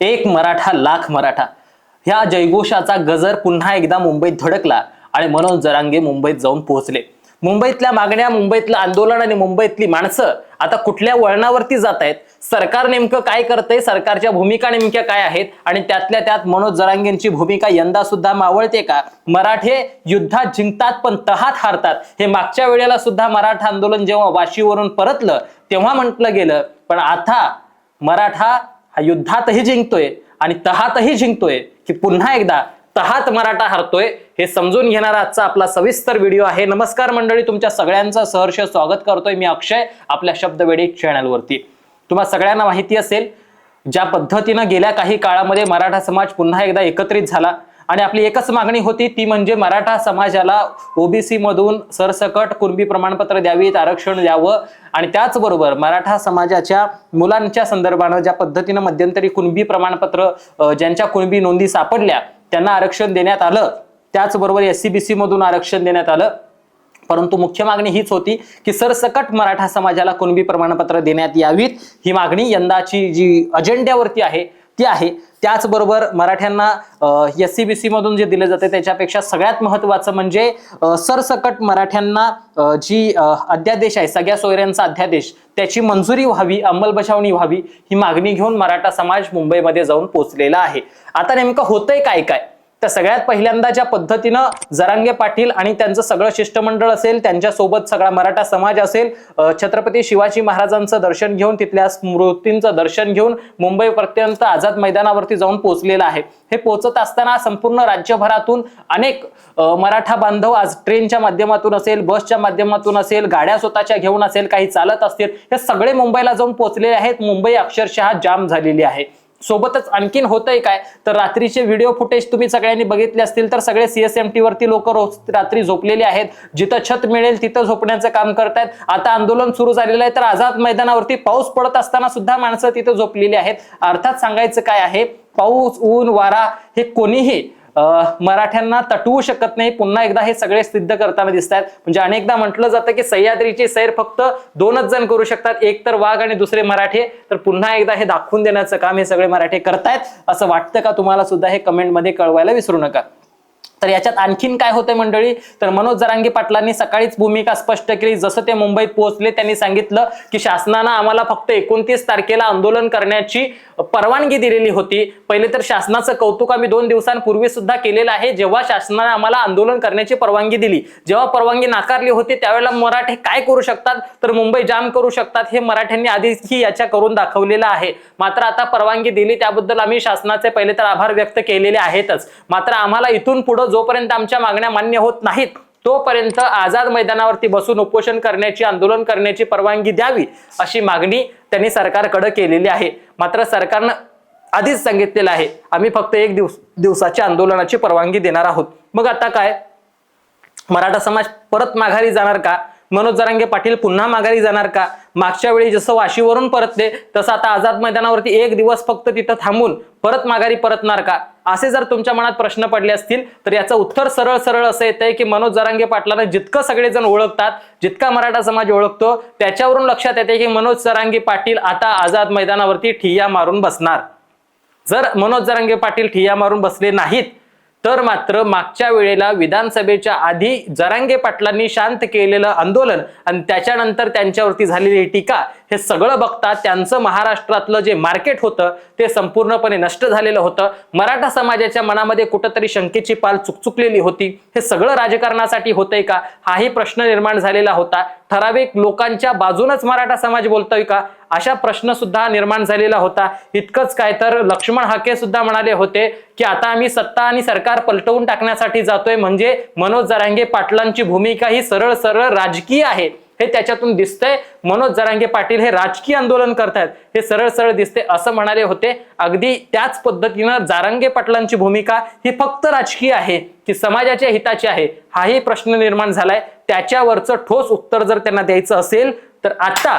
एक मराठा लाख मराठा. ह्या जयघोषाचा गजर पुन्हा एकदा मुंबईत धडकला आणि मनोज जरांगे मुंबईत जाऊन पोहोचले. मुंबईतल्या मागण्या मुंबईतलं आंदोलन आणि मुंबईतली माणसं आता कुठल्या वळणावरती जात आहेत? सरकार नेमकं काय करतंय? सरकारच्या भूमिका नेमक्या काय आहेत? आणि त्यातल्या त्यात मनोज जरांगेंची भूमिका यंदा सुद्धा मावळते का? मराठे युद्धात जिंकतात पण तहात हारतात. हे मागच्या वेळेला सुद्धा मराठा आंदोलन जेव्हा वाशीवरून परतलं तेव्हा म्हटलं गेलं. पण आता मराठा हा युद्धातही जिंकतोय आणि तहातही जिंकतोय की पुन्हा एकदा तहात मराठा हरतोय हे समजून घेणारा आजचा आपला सविस्तर व्हिडिओ आहे. नमस्कार मंडळी तुमच्या सगळ्यांचं सहर्ष स्वागत करतोय मी अक्षय आपल्या शब्दवेडी चॅनलवरती. तुम्हाला सगळ्यांना माहिती असेल ज्या पद्धतीनं गेल्या काही काळामध्ये मराठा समाज पुन्हा एकदा एकत्रित झाला आणि आपली एकच मागणी होती ती म्हणजे मराठा समाजाला ओबीसी मधून सरसकट कुणबी प्रमाणपत्र द्यावीत आरक्षण द्यावं. आणि त्याचबरोबर मराठा समाजाच्या मुलांच्या संदर्भानं ज्या पद्धतीनं मध्यंतरी कुणबी प्रमाणपत्र ज्यांच्या कुणबी नोंदी सापडल्या त्यांना आरक्षण देण्यात आलं. त्याचबरोबर एस सी बी सी मधून आरक्षण देण्यात आलं. परंतु मुख्य मागणी हीच होती की सरसकट मराठा समाजाला कुणबी प्रमाणपत्र देण्यात यावीत. ही मागणी यंदाची जी अजेंड्यावरती आहे ती आहे. त्याचबरोबर मराठ्यांना एस सी बी सी मधून जे दिले जाते त्याच्यापेक्षा सगळ्यात महत्वाचं म्हणजे सरसकट मराठ्यांना जी अध्यादेश आहे सगळ्या सोयऱ्यांचा अध्यादेश त्याची मंजुरी व्हावी अंमलबजावणी व्हावी ही मागणी घेऊन मराठा समाज मुंबईमध्ये जाऊन पोचलेला आहे. आता नेमकं होतंय काय काय? तर सगळ्यात पहिल्यांदा ज्या पद्धतीनं जरांगे पाटील आणि त्यांचं सगळं शिष्टमंडळ असेल त्यांच्यासोबत सगळा मराठा समाज असेल छत्रपती शिवाजी महाराजांचं दर्शन घेऊन तिथल्या स्मृतींचं दर्शन घेऊन मुंबई प्रत्यंत आझाद मैदानावरती जाऊन पोहोचलेलं आहे. हे पोहोचत असताना संपूर्ण राज्यभरातून अनेक मराठा बांधव आज ट्रेनच्या माध्यमातून असेल बसच्या माध्यमातून असेल गाड्या स्वतःच्या घेऊन असेल काही चालत असतील हे सगळे मुंबईला जाऊन पोहोचलेले आहेत. मुंबई अक्षरशः जाम झालेली आहे. सोबतच आणखीन होतंय काय? तर रात्रीचे व्हिडिओ फुटेज तुम्ही सगळ्यांनी बघितले असतील तर सगळे सीएसएमटी वरती लोक रोज रात्री झोपलेले आहेत. जिथं छत मिळेल तिथं झोपण्याचं काम करतायत. आता आंदोलन सुरू झालेलं आहे तर आझाद मैदानावरती पाऊस पडत असताना सुद्धा माणसं तिथं झोपलेली आहेत. अर्थात सांगायचं काय आहे पाऊस ऊन वारा हे कोणीही मराठ्यांना तटवू शकत नाही. पुन्हा एकदा हे सगळे सिद्ध करताना दिसत आहेत म्हणजे अनेकदा म्हटलं जातं की सह्याद्रीची सैर फक्त दोनच जण करू शकतात. एक तर वाघ आणि दुसरे मराठे. तर पुन्हा एकदा हे दाखवून देण्याचं काम हे सगळे मराठे करतायत. असं वाटतं का? तुम्हाला सुद्धा हे कमेंटमध्ये कळवायला विसरू नका. तर याच्यात आणखीन काय होतंय मंडळी? तर मनोज जरांगी पाटलांनी सकाळीच भूमिका स्पष्ट केली. जसं ते मुंबईत पोहोचले त्यांनी सांगितलं की शासनानं आम्हाला फक्त एकोणतीस तारखेला आंदोलन करण्याची परवानगी दिलेली होती. पहिले तर शासनाचं कौतुक आम्ही दोन दिवसांपूर्वी सुद्धा केलेलं आहे. जेव्हा शासनाने आम्हाला आंदोलन करण्याची परवानगी दिली जेव्हा परवानगी नाकारली होती त्यावेळेला मराठे काय करू शकतात? तर मुंबई जाम करू शकतात हे मराठ्यांनी आधीही याच्या करून दाखवलेलं आहे. मात्र आता परवानगी दिली त्याबद्दल आम्ही शासनाचे पहिले तर आभार व्यक्त केलेले आहेतच. मात्र आम्हाला इथून पुढे जोपर्यंत आमच्या मागण्या मान्य होत नाहीत तोपर्यंत आझाद मैदानावरती बसून उपोषण करण्याची आंदोलन करण्याची परवानगी द्यावी अशी मागणी त्यांनी सरकारकडे केलेली आहे. मात्र सरकारनं आधीच सांगितलेलं आहे आम्ही फक्त एक दिवस दिवसाच्या आंदोलनाची परवानगी देणार आहोत. मग आता काय? मराठा समाज परत माघारी जाणार का? मनोज जरांगे पाटील पुन्हा माघारी जाणार का? मागच्या वेळी जसं वाशीवरून परतले तसं आता आझाद मैदानावरती एक दिवस फक्त तिथं थांबून परत माघारी परतणार का? असे जर तुमच्या मनात प्रश्न पडले असतील तर याचं उत्तर सरळ सरळ असं येतंय की मनोज जरांगे पाटलांना जितकं सगळेजण ओळखतात जितका मराठा समाज ओळखतो त्याच्यावरून लक्षात येते की मनोज जरांगे पाटील आता आझाद मैदानावरती ठिय्या मारून बसणार. जर मनोज जरांगे पाटील ठिय्या मारून बसले नाहीत तर मात्र मागच्या वेळेला विधानसभेच्या आधी जरांगे पाटलांनी शांत केलेलं आंदोलन आणि त्याच्यानंतर त्यांच्यावरती झालेली टीका हे सगळं बघता त्यांचं महाराष्ट्रातलं जे मार्केट होतं ते संपूर्णपणे नष्ट झालेलं होतं. मराठा समाजाच्या मनामध्ये कुठंतरी शंकेची पाल चुकचुकलेली होती. हे सगळं राजकारणासाठी होतंय का? हाही प्रश्न निर्माण झालेला होता. ठराविक लोकांच्या बाजूनच मराठा समाज बोलतोय का? अशा प्रश्न सुद्धा निर्माण झालेला होता. इतकंच काय तर लक्ष्मण हाके सुद्धा म्हणाले होते की आता आम्ही सत्ता आणि सरकार पलटवून टाकण्यासाठी जातोय. म्हणजे मनोज जरांगे पाटलांची भूमिका ही सरळ सरळ राजकीय आहे. हे त्याच्यातून दिसतंय. मनोज जरांगे पाटील हे राजकीय आंदोलन करतायत. हे सरळ सरळ दिसते असं म्हणाले होते. अगदी त्याच पद्धतीनं जारांगे पाटलांची भूमिका ही फक्त राजकीय आहे. की समाजाच्या हिताची आहे. हाही प्रश्न निर्माण झालाय. त्याच्यावरचं ठोस उत्तर जर त्यांना द्यायचं असेल तर आता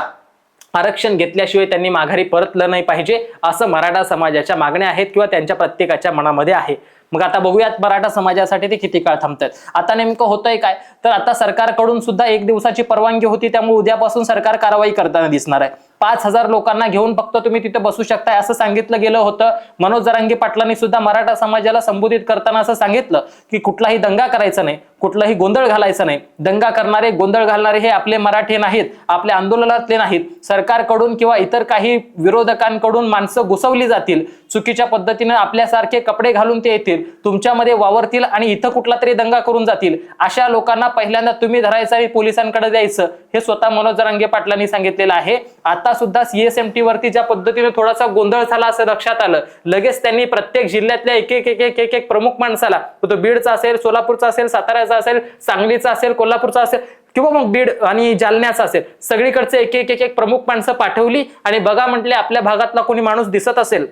आरक्षण घेतल्याशिवाय त्यांनी माघारी परतलं नाही पाहिजे असं मराठा समाजाच्या मागण्या आहेत किंवा त्यांच्या प्रत्येकाच्या मनामध्ये आहे. मग आता बघूयात मराठा समाजासाठी ते किती काळ थांबतात. आता नेमकं होतंय काय? तर आता सरकारकडून सुद्धा एक दिवसाची परवानगी होती त्यामुळे उद्यापासून सरकार कारवाई करताना दिसणार आहे. पाच हजार लोकांना घेऊन फक्त तुम्ही तिथे बसू शकताय असं सांगितलं गेलं होतं. मनोज जरांगी पाटलांनी सुद्धा मराठा समाजाला संबोधित करताना असं सांगितलं की कुठलाही दंगा करायचा नाही कुठलाही गोंधळ घालायचा नाही. दंगा करणारे गोंधळ घालणारे हे आपले मराठी नाहीत आपल्या आंदोलनातले नाहीत. सरकारकडून किंवा इतर काही विरोधकांकडून माणसं घुसवली जातील. चुकीच्या पद्धतीने आपल्यासारखे कपडे घालून ते येतील. तुमच्यामध्ये वावरतील आणि इथं कुठला तरी दंगा करून जातील. अशा लोकांना पहिल्यांदा तुम्ही धरायचं आणि पोलिसांकडे द्यायचं हे स्वतः मनोज जरांगे पाटलांनी सांगितलेलं आहे. आता सुद्धा सीएसएमटी वरती ज्या पद्धतीने थोडासा गोंधळ झाला असं लक्षात आलं. लगेच त्यांनी प्रत्येक जिल्ह्यातल्या एक एक एक एक एक एक प्रमुख माणसाला तो बीडचा असेल सोलापूरचा असेल साताऱ्याचा असेल सांगलीचा असेल कोल्हापूरचा असेल किंवा मग बीड आणि जालन्याचा असेल सगळीकडचे एक एक एक एक प्रमुख माणसं पाठवली आणि बघा म्हटले आपल्या भागातला कोणी माणूस दिसत असेल.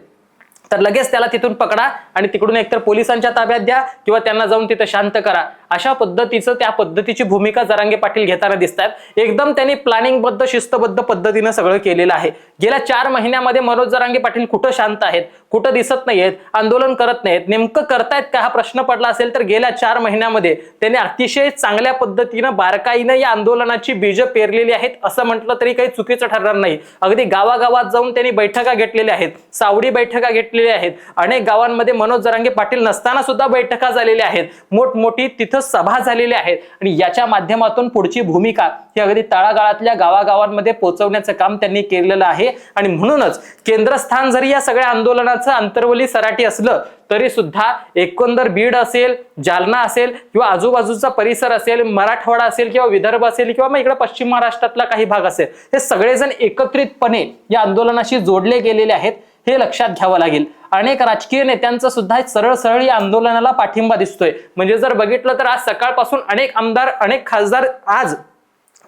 तर लगेच त्याला तिथून पकडा आणि तिकडून एकतर पोलिसांच्या ताब्यात द्या किंवा त्यांना जाऊन तिथं शांत करा. अशा पद्धतीचं त्या पद्धतीची भूमिका जरांगे पाटील घेताना दिसत आहेत एकदम त्यांनी प्लॅनिंगबद्ध शिस्तबद्ध पद्धतीनं सगळं केलेलं आहे. गेल्या चार महिन्यामध्ये मनोज जरांगे पाटील कुठं शांत आहेत? कुठं दिसत नाहीयेत? आंदोलन करत नाहीत नेमकं करतायत का हा प्रश्न पडला असेल तर गेल्या चार महिन्यामध्ये त्यांनी अतिशय चांगल्या पद्धतीनं बारकाईनं या आंदोलनाची बीज पेरलेली आहेत असं म्हटलं तरी काही चुकीचं ठरणार नाही. अगदी गावागावात जाऊन त्यांनी बैठका घेतलेल्या आहेत. सावडी बैठका घेतली घेतलेल्या आहेत. अनेक गावांमध्ये मनोज जरांगे पाटील नसताना सुद्धा बैठका झालेल्या आहेत. मोठमोठी तिथं सभा झालेल्या आहेत. आणि याच्या माध्यमातून पुढची भूमिका ही अगदी तळागाळातल्या गावागावांमध्ये पोहोचवण्याचं काम त्यांनी केलेलं आहे. आणि म्हणूनच केंद्रस्थान जरी या सगळ्या आंदोलनाचं अंतर्वली सराटी असलं तरी सुद्धा एकंदर बीड असेल जालना असेल किंवा आजूबाजूचा परिसर असेल मराठवाडा असेल किंवा विदर्भ असेल किंवा मग इकडे पश्चिम महाराष्ट्रातला काही भाग असेल हे सगळेजण एकत्रितपणे या आंदोलनाशी जोडले गेलेले आहेत. हे लक्षात घ्यावं लागेल. अनेक राजकीय नेत्यांचा सुद्धा एक सरळ सरळ या आंदोलनाला पाठिंबा दिसतोय. म्हणजे जर बघितलं तर आज सकाळपासून अनेक आमदार अनेक खासदार आज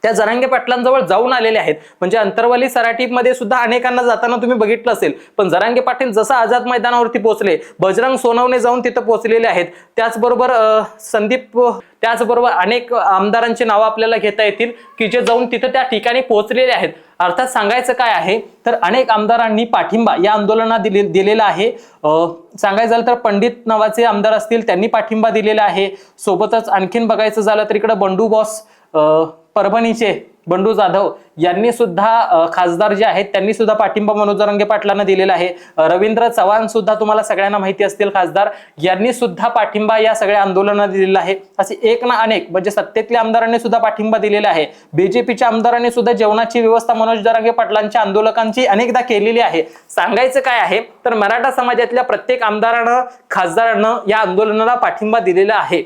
त्या जरांगे पाटलांजवळ जाऊन आलेले आहेत. म्हणजे अंतरवाली सराटीमध्ये सुद्धा अनेकांना जाताना तुम्ही बघितलं असेल. पण जरांगे पाटील जसं आझाद मैदानावरती पोहोचले बजरंग सोनवणे जाऊन तिथं पोहोचलेले आहेत. त्याचबरोबर संदीप त्याचबरोबर अनेक आमदारांची नावं आपल्याला घेता येतील की जे जाऊन तिथं त्या ठिकाणी पोहोचलेले आहेत. अर्थात सांगायचं काय आहे तर अनेक आमदारांनी पाठिंबा या आंदोलनात दिले दिलेला आहे. सांगायचं झालं तर पंडित नावाचे आमदार असतील त्यांनी पाठिंबा दिलेला आहे. सोबतच आणखीन बघायचं झालं तर इकडं बंडू बॉस परभणीचे बंडू जाधव यांनी सुद्धा खासदार जे आहेत त्यांनी सुद्धा पाठिंबा मनोज जरांगे पाटलांना दिलेला आहे. रवींद्र चव्हाण सुद्धा तुम्हाला सगळ्यांना माहिती असतील खासदार यांनी सुद्धा पाठिंबा या सगळ्या आंदोलनात दिलेला आहे. असे एक ना अनेक म्हणजे सत्तेतल्या आमदारांनी सुद्धा पाठिंबा दिलेला आहे. बीजेपीच्या आमदारांनी सुद्धा जेवणाची व्यवस्था मनोज जरांगे पाटलांच्या आंदोलकांची अनेकदा केलेली आहे. सांगायचं काय आहे तर मराठा समाजातल्या प्रत्येक आमदारानं खासदारानं या आंदोलनाला पाठिंबा दिलेला आहे.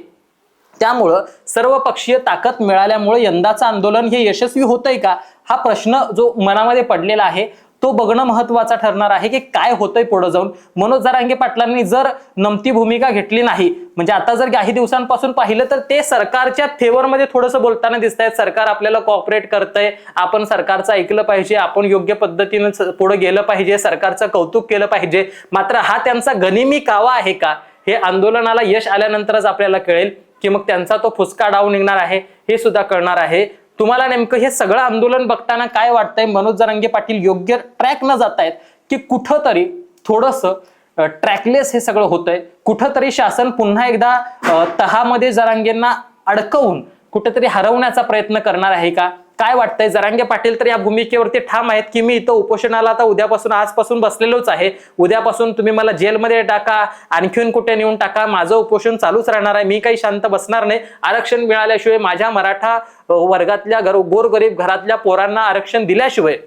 त्यामुळं सर्व पक्षीय ताकद मिळाल्यामुळे यंदाचं आंदोलन हे यशस्वी होतंय का? हा प्रश्न जो मनामध्ये पडलेला आहे तो बघणं महत्त्वाचा ठरणार आहे की काय होतंय पुढे जाऊन. मनोज जरांगे पाटलांनी जर नमती भूमिका घेतली नाही म्हणजे आता जर काही दिवसांपासून पाहिलं तर ते सरकारच्या फेवरमध्ये थोडंसं बोलताना दिसत आहेत सरकार आपल्याला कॉपरेट करतंय आपण सरकारचं ऐकलं पाहिजे आपण योग्य पद्धतीनं पुढे गेलं पाहिजे सरकारचं कौतुक केलं पाहिजे. मात्र हा त्यांचा गनिमी कावा आहे का? हे आंदोलनाला यश आल्यानंतरच आपल्याला कळेल. की मग त्यांचा तो फुसका डाव निघणार आहे हे सुद्धा कळणार आहे. तुम्हाला नेमकं हे सगळं आंदोलन बघताना काय वाटतंय? मनोज जरांगे पाटील योग्य ट्रॅक न जात आहेत की कुठंतरी थोडंसं ट्रॅकलेस हे सगळं होतंय? कुठंतरी शासन पुन्हा एकदा तहामध्ये जरांगेंना अडकवून कुठेतरी हरवण्याचा प्रयत्न करणार आहे का? काय वाटतंय? जरांगे पाटील तर या भूमिकेवरती ठाम आहेत की मी इथं उपोषणाला आता उद्यापासून आजपासून बसलेलोच आहे. उद्यापासून तुम्ही मला जेलमध्ये टाका आणखीन कुठे नेऊन टाका माझं उपोषण चालूच राहणार आहे. मी काही शांत बसणार नाही. आरक्षण मिळाल्याशिवाय माझ्या मराठा वर्गातल्या घर गोरगरीब घरातल्या पोरांना आरक्षण दिल्याशिवाय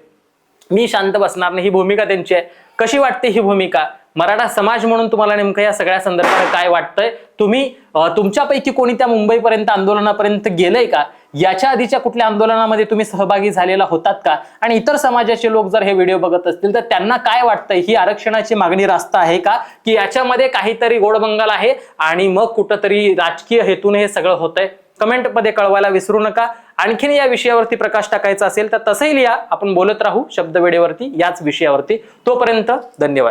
मी शांत बसणार नाही. ही भूमिका त्यांची आहे. कशी वाटते ही भूमिका? मराठा समाज म्हणून तुम्हाला नेमकं या सगळ्या संदर्भात काय वाटतंय? तुम्ही तुमच्यापैकी कोणी त्या मुंबईपर्यंत आंदोलनापर्यंत गेलंय का? याच्या आधीच्या कुठल्या आंदोलनामध्ये तुम्ही सहभागी झालेला होतात का? आणि इतर समाजाचे लोक जर हे व्हिडिओ बघत असतील तर त्यांना काय वाटतंय? ही आरक्षणाची मागणी रास्त आहे का? की याच्यामध्ये काहीतरी गोडबंगाल आहे आणि मग कुठंतरी राजकीय हेतून हे सगळं होतंय? कमेंटमध्ये कळवायला विसरू नका. आणखीन या विषयावरती प्रकाश टाकायचा असेल तर तसंही लिहा. आपण बोलत राहू शब्द वेळेवरती याच विषयावरती. तोपर्यंत धन्यवाद.